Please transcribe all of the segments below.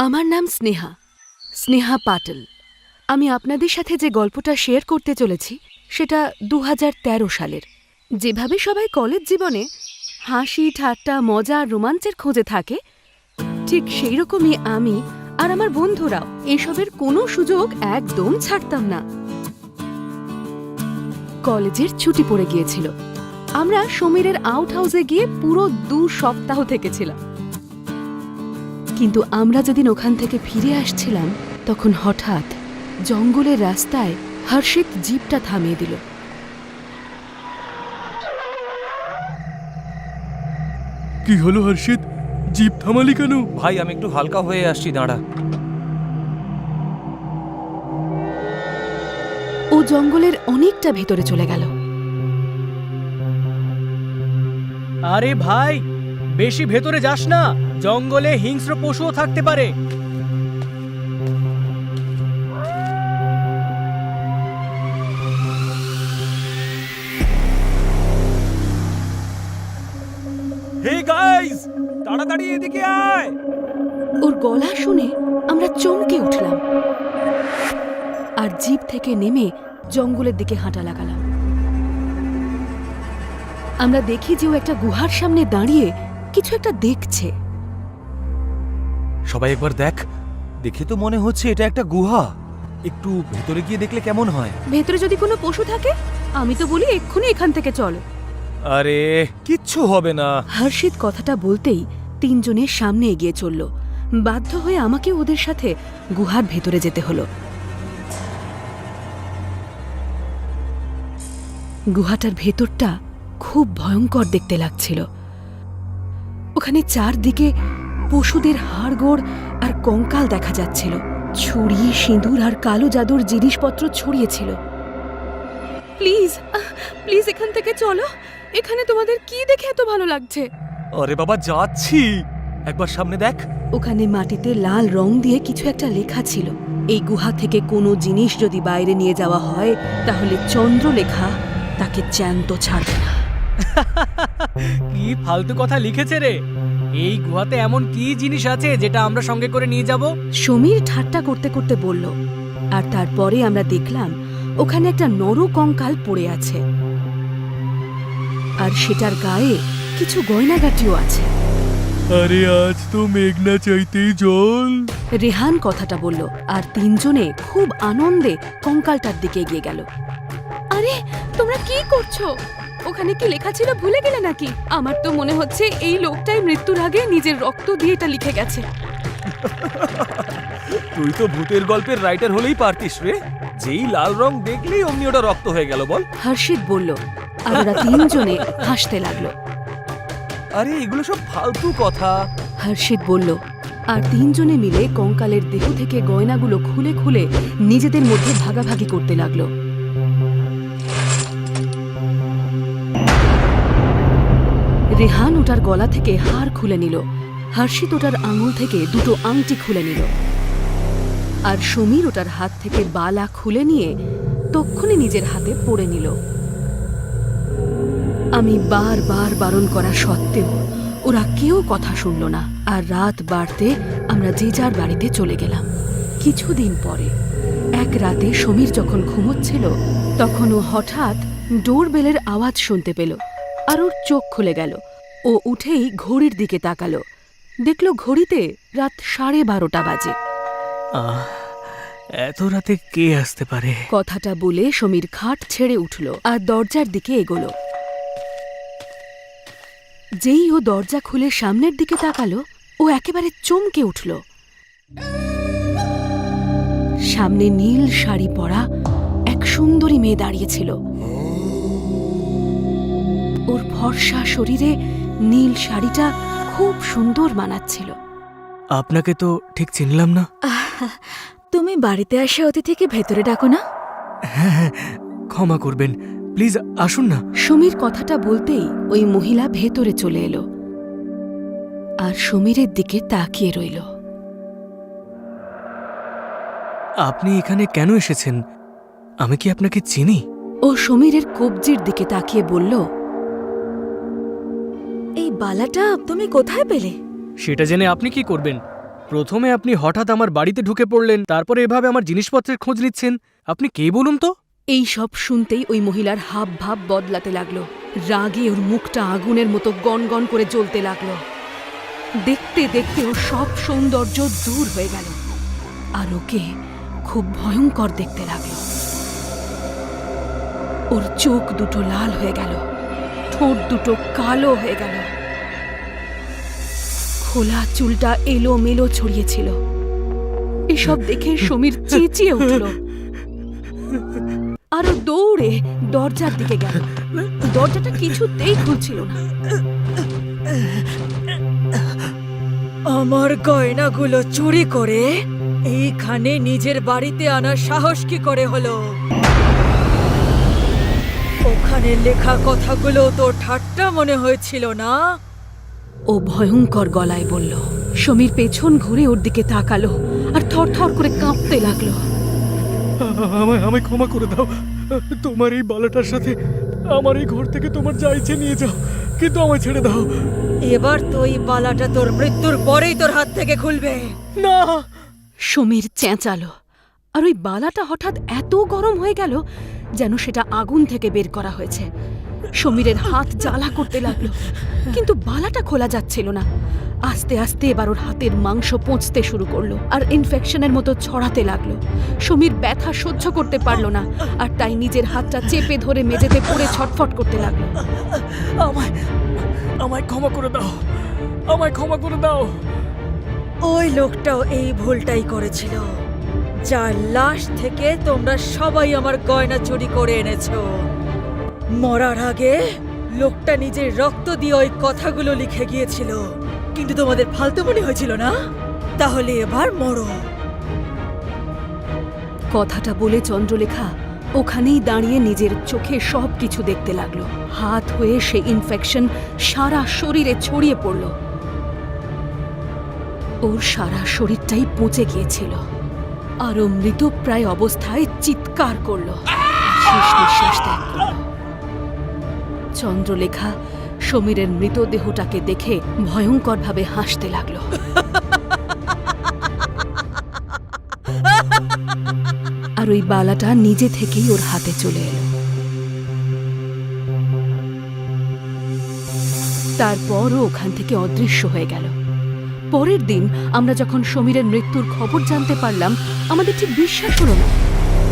আমার নাম স্নেহা। স্নেহা পাটল। আমি আপনাদের সাথে যে গল্পটা শেয়ার করতে চলেছি, সেটা দু হাজার তেরো সালের। যেভাবে সবাই কলেজ জীবনে হাসি, ঠাট্টা, মজা রোমাঞ্চের খোঁজে থাকে, ঠিক সেই রকমই আমি আর আমার বন্ধুরাও এসবের কোনো সুযোগ একদম ছাড়তাম না। কলেজের ছুটি পড়ে গিয়েছিল। আমরা সমীরের আউট হাউসে গিয়ে পুরো দু সপ্তাহ থেকেছিলাম। কিন্তু আমরা যেদিন ওখান থেকে ফিরে আসছিলাম তখন হঠাৎ জঙ্গলের রাস্তায় হর্ষিত জিপটা থামিয়ে দিল। কি হলো হর্ষিত? জিপ থামালি কেন? ভাই আমি একটু হালকা হয়ে আসছি দাঁড়া। ও জঙ্গলের অনেকটা ভেতরে চলে গেল। আরে ভাই বেশি ভেতরে যাস না। জঙ্গলে হিংস্র পশুও থাকতে পারে। হে গাইস, তাড়াতাড়ি এদিকে আয়। ওর গলা শুনে আমরা চমকে উঠলাম। আর জিপ থেকে নেমে জঙ্গলের দিকে হাঁটা লাগালাম। আমরা দেখি যে ও একটা গুহার সামনে দাঁড়িয়ে কিছু একটা দেখছে। সবাই একবার দেখ। দেখে তো মনে হচ্ছে এটা একটা গুহা। একটু ভেতরে গিয়ে দেখলে কেমন হয়? ভেতরে যদি কোনো পশু থাকে আমি তো বলি এক্ষুনি এখান থেকে চলো। আরে কিচ্ছু হবে না। হর্ষিত কথাটা বলতেই তিনজনের সামনে এগিয়ে চলল। বাধ্য হয়ে আমাকে ওদের সাথে গুহার ভেতরে যেতে হলো। গুহাটার ভেতরটা খুব ভয়ঙ্কর দেখতে লাগছিল। ওখানে চারদিকে পশুদের হাড়গোড় আর কঙ্কাল দেখা যাচ্ছিল। ছুরি সিঁদুর আর কালো জাদুর জিনিসপত্র ছড়িয়েছিল। প্লিজ প্লিজ এখান থেকে চলো। এখানে তোমাদের কি দেখে এত ভালো লাগছে? আরে বাবা যাচ্ছি। একবার সামনে দেখ। ওখানে মাটিতে লাল রং দিয়ে কিছু একটা লেখা ছিল। এই গুহা থেকে কোনো জিনিস যদি বাইরে নিয়ে যাওয়া হয় তাহলে চন্দ্রলেখা তাকে জ্যান্ত ছাড়বে না। কি ফালতু কথা লিখেছে রে। এই গুহাতে এমন কি জিনিস আছে যেটা আমরা সঙ্গে করে নিয়ে যাব? সমীর ঠাট্টা করতে করতে বলল আর তারপরে আমরা দেখলাম ওখানে একটা নর কঙ্কাল পড়ে আছে। আর সেটার গায়ে কিছু গয়নাগাটিও আছে। আরে আজ তো মেঘনা চাইতেই জল। রেহান কথাটা বলল আর তিনজনে খুব আনন্দে কঙ্কালটার দিকে এগিয়ে গেল। আরে তোমরা কি করছ? ওখানে কি লেখা ছিল ভুলে গেলে নাকি? আমার তো মনে হচ্ছে এই লোকটাই মৃত্যুর আগে নিজের রক্ত দিয়ে এটা লিখে গেছে। তুই তো ভূতের গল্পের রাইটার হলেই পারতিস রে। যেই লাল রং দেখলেই অমনি ওটা রক্ত হয়ে গেল বল। হর্ষিত বলল আর ওরা তিনজনে হাসতে লাগল। আরে এগুলো সব ফালতু কথা। হর্ষিত বলল আর তিনজনে মিলে কঙ্কালের দেহ থেকে গয়নাগুলো খুলে খুলে নিজেদের মধ্যে ভাগাভাগি করতে লাগল। রেহান ওটার গলা থেকে হার খুলে নিল। হর্ষিত ওটার আঙুল থেকে দুটো আংটি খুলে নিল। আর সমীর ওটার হাত থেকে বালা খুলে নিয়ে তক্ষুনি নিজের হাতে পড়ে নিল। আমি বার বার বারণ করা সত্ত্বেও ওরা কেউ কথা শুনল না, আর রাত বাড়তে আমরা যে যার বাড়িতে চলে গেলাম। কিছুদিন পরে, এক রাতে সমীর যখন ঘুমোচ্ছিল, তখন ও হঠাৎ ডোরবেলের আওয়াজ শুনতে পেল, আর ওর চোখ খুলে গেল। ও উঠেই ঘড়ির দিকে তাকালো। দেখল ঘড়িতে রাত সাড়ে বারোটা বাজে। আহ, এত রাতে কে আসতে পারে? কথাটা বলে সমীর খাট ছেড়ে উঠল আর দরজার দিকে এগোলো। যেই ও দরজা খুলে সামনের দিকে তাকালো ও একেবারে চমকে উঠল। সামনে নীল শাড়ি পরা এক সুন্দরী মেয়ে দাঁড়িয়েছিল ওর ফর্সা শরীরে নীল শাড়িটা খুব সুন্দর মানাচ্ছিল। আপনাকে তো ঠিক চিনলাম না। তুমি বাড়িতে আসা অতিথিকে ভেতরে ডাকো না। হ্যাঁ হ্যাঁ ক্ষমা করবেন। প্লিজ আসুন না। সমীর কথাটা বলতেই ওই মহিলা ভেতরে চলে এলো। আর সমীরের দিকে তাকিয়ে রইল। আপনি এখানে কেন এসেছেন? আমি কি আপনাকে চিনি? ও সমীরের কবজির দিকে তাকিয়ে বলল এই বালাটা তুমি কোথায় পেলে? সেটা জেনে আপনি কি করবেন? প্রথমে আপনি হঠাৎ আমার বাড়িতে ঢুকে পড়লেন তারপরে এভাবে আমার জিনিসপত্রের খোঁজ নিচ্ছেন। আপনি কে বলুন তো? এই সব শুনতেই ওই মহিলার হাব ভাব বদলাতে লাগল। রাগে ওর মুখটা আগুনের মতো গনগন করে জ্বলতে লাগল। দেখতে দেখতে ওর সব সৌন্দর্য দূর হয়ে গেল। আর ওকে খুব ভয়ঙ্কর দেখতে লাগল। ওর চোখ দুটো লাল হয়ে গেল। ঠোঁট দুটো কালো হয়ে গেল। খোলা চুলটা এলো মেলো ছড়িয়েছিল। এসব দেখে সমীর চেঁচিয়ে উঠল। আরও দৌড়ে দরজার দিকে গেল। দরজাটা কিছুতেই খুলছিল না। আমার গয়নাগুলো চুরি করে এইখানে নিজের বাড়িতে আনার সাহস কি করে হলো? ওখানে লেখা কথাগুলো তো ঠাট্টা মনে হয়েছিল না? ও ভয়ঙ্কর গলায় বলল সমীর পেছন ঘুরে ওর দিকে তাকালো আর থরথর করে কাঁপতে লাগল। আমায় আমায় ক্ষমা করে দাও। তোমার এই বালাটার সাথে আমার এই ঘর থেকে তোমার যা ইচ্ছে নিয়ে যাও কিন্তু আমায় ছেড়ে দাও। এবার তো এই বালাটা তোর মৃত্যুর পরেই তোর হাত থেকে খুলবে। না। সমীর চেঁচালো আর ওই বালাটা হঠাৎ এত গরম হয়ে গেল যেন সেটা আগুন থেকে বের করা হয়েছে। সমীরের হাত জ্বালা করতে লাগল কিন্তু বালাটা খোলা যাচ্ছিল না। আস্তে আস্তে এবার ওর হাতের মাংস পচতে শুরু করল আর ইনফেকশনের মতো ছড়াতে লাগল। সমীর ব্যথা সহ্য করতে পারল না আর তাই নিজের হাতটা চেপে ধরে মেঝেতে পড়ে ছটফট করতে লাগল। আমায় আমায় ক্ষমা করে দাও আমায় ক্ষমা করে দাও। ওই লোকটাও এই ভুলটাই করেছিল যার লাশ থেকে তোমরা সবাই আমার গয়না চুরি করে এনেছো। মরার আগে লোকটা নিজের রক্ত দিয়ে ওই কথাগুলো লিখে গিয়েছিল। কিন্তু তোমাদের ফালতু মনে হয়েছিল না? তাহলে এবার মরো। কথাটা বলে চন্দ্রলেখা ওখানেই দাঁড়িয়ে নিজের চোখে সব কিছু দেখতে লাগল। হাত হয়ে সে ইনফেকশন সারা শরীরে ছড়িয়ে পড়ল। ওর সারা শরীরটাই পচে গিয়েছিল। আরও মৃতপ্রায় অবস্থায় চিৎকার করল। শেষ নিঃশ্বাস ত্যাগ করল। চন্দ্রলেখা, সমীরের মৃতদেহটাকে দেখে ভয়ঙ্করভাবে হাসতে লাগল। আর ওই বালাটা নিজে থেকেই ওর হাতে চলে এলো। তারপরও ওখান থেকে অদৃশ্য হয়ে গেল। পরের দিন আমরা যখন সমীরের মৃত্যুর খবর জানতে পারলাম, আমাদের ঠিক বিশ্বাস হলো না।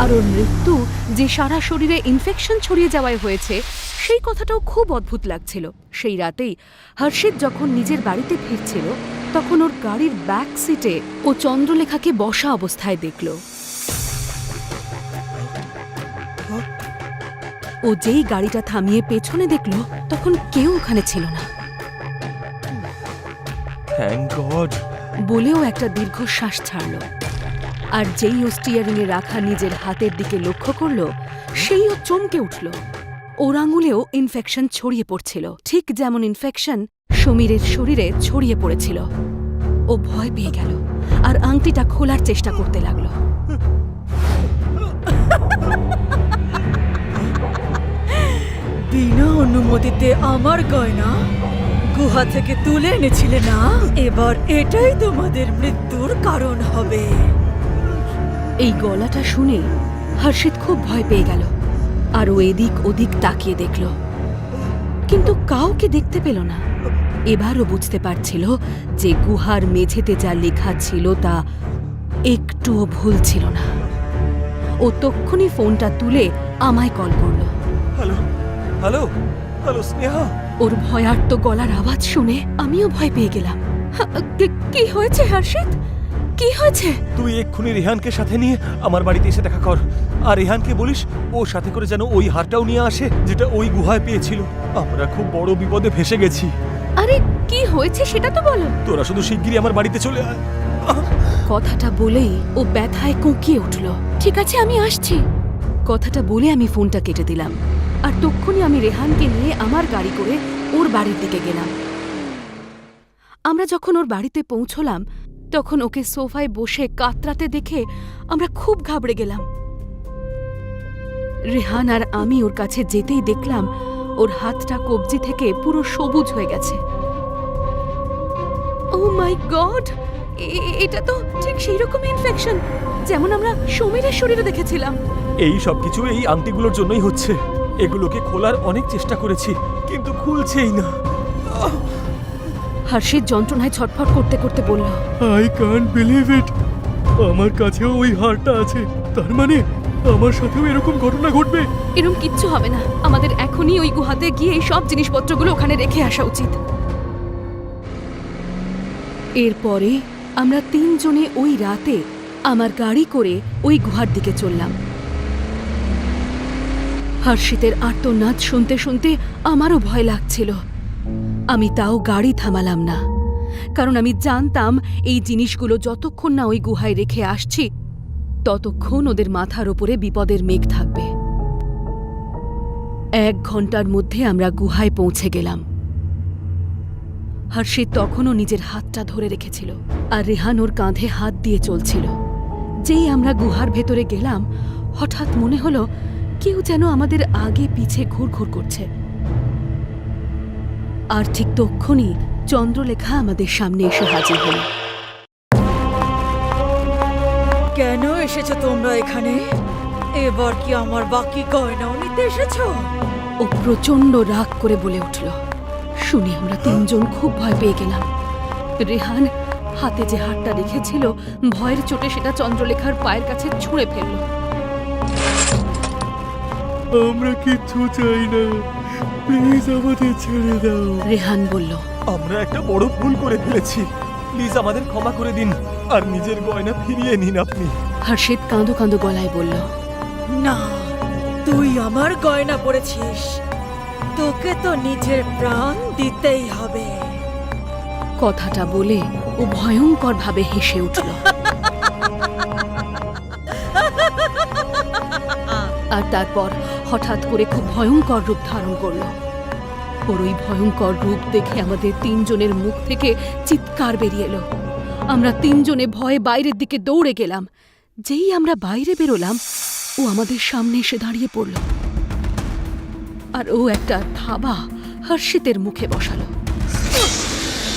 আর ওর মৃত্যু যে সারা শরীরে ইনফেকশন ছড়িয়ে যাওয়ায় হয়েছে সেই কথাটাও খুব অদ্ভুত লাগছিল। সেই রাতেই হর্ষিত যখন নিজের বাড়িতে ফিরছিল তখন ওর গাড়ির ব্যাক সিটে ও চন্দ্রলেখাকে বসা অবস্থায় দেখল। ও যেই গাড়িটা থামিয়ে পেছনে দেখল তখন কেউ ওখানে ছিল না। বলেও একটা দীর্ঘশ্বাস ছাড়ল। আর যেই ও স্টিয়ারিংয়ে রাখা নিজের হাতের দিকে লক্ষ্য করল সেই ও চমকে উঠল। ওর আঙুলেও ইনফেকশন ছড়িয়ে পড়ছিল। ঠিক যেমন ইনফেকশন সমীরের শরীরে ছড়িয়ে পড়েছিল। ও ভয় পেয়ে গেল আর আংটিটা খোলার চেষ্টা করতে লাগল। বিনা অনুমতিতে আমার গয়না গুহা থেকে তুলে এনেছিলে না? এবার এটাই তোমাদের মৃত্যুর কারণ হবে। এই গলাটা শুনে হর্ষিত খুব ভয় পেয়ে গেল। আর ও এদিক ওদিক তাকিয়ে দেখল। কিন্তু কাউকে দেখতে পেল না। এবারও বুঝতে পারছিল যে গুহার মেঝেতে যা লেখা ছিল তা একটুও ভুল ছিল না। ও তক্ষুনি ফোনটা তুলে আমায় কল করল। Hello hello hello Sneha. ওর ভয়ার্ত গলার আওয়াজ শুনে আমিও ভয় পেয়ে গেলাম। হা, কি- কি হয়েছে হর্ষিত? কি হয়েছে? তুই এক্ষুনি রেহানকে সাথে নিয়ে আমার বাড়িতে এসে দেখা কর। আর রেহানকে বলিস ও সাথে করে যেন ওই হারটাও নিয়ে আসে যেটা ওই গুহায় পেয়েছিল। আমরা খুব বড় বিপদে ফেসে গেছি। আরে কি হয়েছে সেটা তো বলো। তোরা শুধু শিগগিরই আমার বাড়িতে চলে আয়। কথাটা বলেই ও ব্যথায় কুঁকিয়ে উঠল। ঠিক আছে আমি আসছি। কথাটা বলে আমি ফোনটা কেটে দিলাম। আর তক্ষুনি আমি রেহানকে নিয়ে আমার গাড়ি করে ওর বাড়ির দিকে গেলাম। আমরা যখন ওর বাড়িতে পৌঁছলাম তখন ওকে সোফায় বসে কাতরাতে দেখে আমরা খুব ঘাবড়ে গেলাম। রেহান আর আমি ওর কাছে যেতেই দেখলাম ওর হাতটা কবজি থেকে পুরো সবুজ হয়ে গেছে। ও মাই গড এ- এটা তো ঠিক সেই রকমই ইনফেকশন যেমন আমরা সমীরের শরীরে দেখেছিলাম। এই সব কিছু এই আংটিগুলোর জন্যই হচ্ছে। এগুলোকে খোলার অনেক চেষ্টা করেছি কিন্তু খুলছেই না। হর্ষিত যন্ত্রণায় ছটফট করতে করতে বলল আই কান্ট বিলিভ ইট আমার কাছেও ওই হারটা আছে তার মানে আমার সাথেও এরকম ঘটনা ঘটবে। এরম কিচ্ছু হবে না। আমাদের এখনই ওই গুহাতে গিয়ে এই সব জিনিসপত্রগুলো ওখানে রেখে আসা উচিত। এরপরে আমরা তিনজনে ওই রাতে আমার গাড়ি করে ওই গুহার দিকে চললাম। হর্ষিতের আর্তনাদ শুনতে শুনতে আমারও ভয় লাগছিল। আমি তাও গাড়ি থামালাম না। কারণ আমি জানতাম এই জিনিসগুলো যতক্ষণ না ওই গুহায় রেখে আসছি ততক্ষণ ওদের মাথার ওপরে বিপদের মেঘ থাকবে। এক ঘণ্টার মধ্যে আমরা গুহায় পৌঁছে গেলাম। হর্ষিত তখনও নিজের হাতটা ধরে রেখেছিল আর রেহান ওর কাঁধে হাত দিয়ে চলছিল। যেই আমরা গুহার ভেতরে গেলাম, হঠাৎ মনে হলো কেউ যেন আমাদের আগে পিছে ঘুরঘুর করছে। আর ঠিক তক্ষুনি চন্দ্রলেখা আমাদের সামনে এসে হাজির হলো। কেন এসেছ তোমরা এখানে? এবার কি আমার বাকি গয়নাও নিতে এসেছ? ও প্রচণ্ড রাগ করে বলে উঠল। শুনে আমরা তিনজন খুব ভয় পেয়ে গেলাম। রেহান হাতে যে হাতটা রেখেছিল ভয়ের চোটে সেটা চন্দ্রলেখার পায়ের কাছে ছুঁড়ে ফেলল। আমরা কিচ্ছু চাই না। প্লিজ আমাদের ছেড়ে দাও। রেহান বলল আমরা একটা বড় ভুল করে ফেলেছি। প্লিজ আমাদের ক্ষমা করে দিন। আর নিজের গয়না ফিরিয়ে নিন আপনি। হর্ষিত কাঁদো কাঁদো গলায় বলল না তুই আমার গয়না পড়েছিস তোকে তো নিজের প্রাণ দিতেই হবে। কথাটা বলে ও ভয়ঙ্কর ভাবে হেসে উঠল। আর তারপর হঠাৎ করে খুব ভয়ঙ্কর রূপ ধারণ করল। ওর ওই ভয়ঙ্কর রূপ দেখে আমাদের তিনজনের মুখ থেকে চিৎকার বেরিয়ে এলো। আমরা তিনজনে ভয়ে বাইরের দিকে দৌড়ে গেলাম। যেই আমরা বাইরে বেরোলাম, ও আমাদের সামনে এসে দাঁড়িয়ে পড়ল। আর ও একটা থাবা হর্ষিতের মুখে বসালো।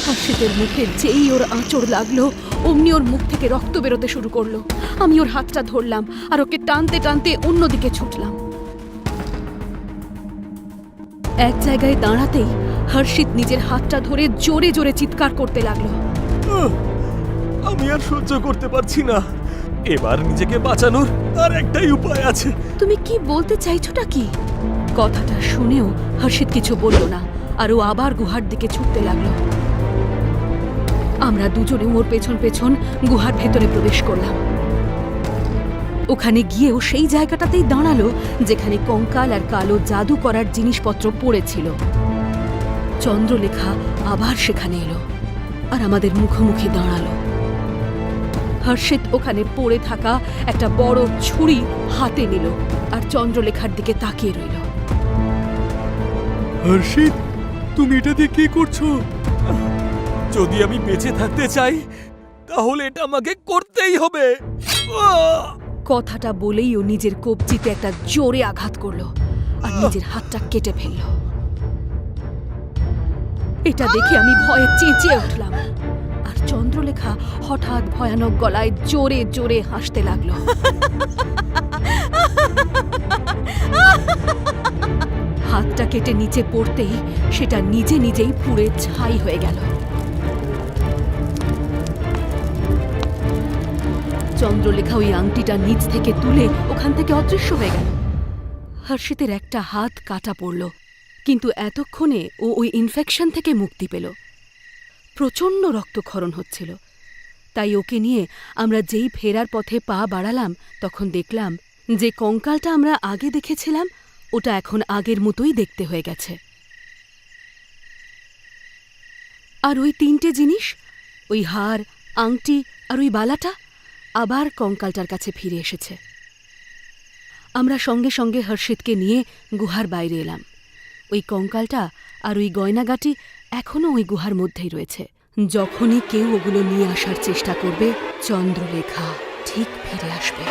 হর্ষিতের মুখে যেই ওর আঁচড় লাগল, অমনি ওর মুখ থেকে রক্ত বেরোতে শুরু করল। আমি ওর হাতটা ধরলাম আর ওকে টানতে টানতে অন্যদিকে ছুটলাম। এক জায়গায় দাঁড়াতেই হর্ষিত নিজের হাতটা ধরে জোরে জোরে চিৎকার করতে লাগল! আমি আর সহ্য করতে পারছি না। এবার নিজেকে বাঁচানোর আর একটাই উপায় আছে। তুমি কি বলতে চাইছোটা কি? কথাটা শুনেও হর্ষিত কিছু বলল না, আর ও আবার গুহার দিকে ছুটতে লাগল। আমরা দুজনে ওর পেছন পেছন গুহার ভেতরে প্রবেশ করলাম। ওখানে গিয়েও সেই জায়গাটাতেই দাঁড়াল, যেখানে কঙ্কাল আর কালো জাদু করার জিনিসপত্র পড়েছিল। চন্দ্রলেখা আবার সেখানে এলো, আর আমাদের মুখোমুখি দাঁড়াল। হর্ষিত ওখানে পড়ে থাকা একটা বড় ছুরি হাতে নিল আর চন্দ্রলেখার দিকে তাকিয়ে রইল। হর্ষিত তুমি এটা দিয়ে কি করছ? যদি আমি বেঁচে থাকতে চাই তাহলে এটা আমাকে করতেই হবে! কথাটা বলেই ও নিজের কবজিতে একটা জোরে আঘাত করল আর নিজের হাতটা কেটে ফেলল। এটা দেখে আমি ভয়ে চেঁচিয়ে উঠলাম। চন্দ্রলেখা হঠাৎ ভয়ানক গলায় জোরে জোরে হাসতে লাগল। হাতটা কেটে নিচে পড়তেই সেটা নিজে নিজেই পুড়ে ছাই হয়ে গেল। চন্দ্রলেখা ওই আংটিটা নিচ থেকে তুলে ওখান থেকে অদৃশ্য হয়ে গেল। হর্ষিতের একটা হাত কাটা পড়ল, কিন্তু এতক্ষণে ও ওই ইনফেকশন থেকে মুক্তি পেল। প্রচণ্ড রক্তক্ষরণ হচ্ছিল। তাই ওকে নিয়ে আমরা যেই ফেরার পথে পা বাড়ালাম, তখন দেখলাম যে কঙ্কালটা আমরা আগে দেখেছিলাম, ওটা এখন আগের মতোই দেখতে হয়ে গেছে। আর ওই তিনটে জিনিস, ওই হার, আংটি আর ওই বালাটা আবার কঙ্কালটার কাছে ফিরে এসেছে। আমরা সঙ্গে সঙ্গে হর্ষিতকে নিয়ে গুহার বাইরে এলাম। ওই কঙ্কালটা আর ওই গয়নাগাটি এখনও ওই গুহার মধ্যেই রয়েছে। যখনই কেউ ওগুলো নিয়ে আসার চেষ্টা করবে, চন্দ্রলেখা ঠিক ফিরে আসবে।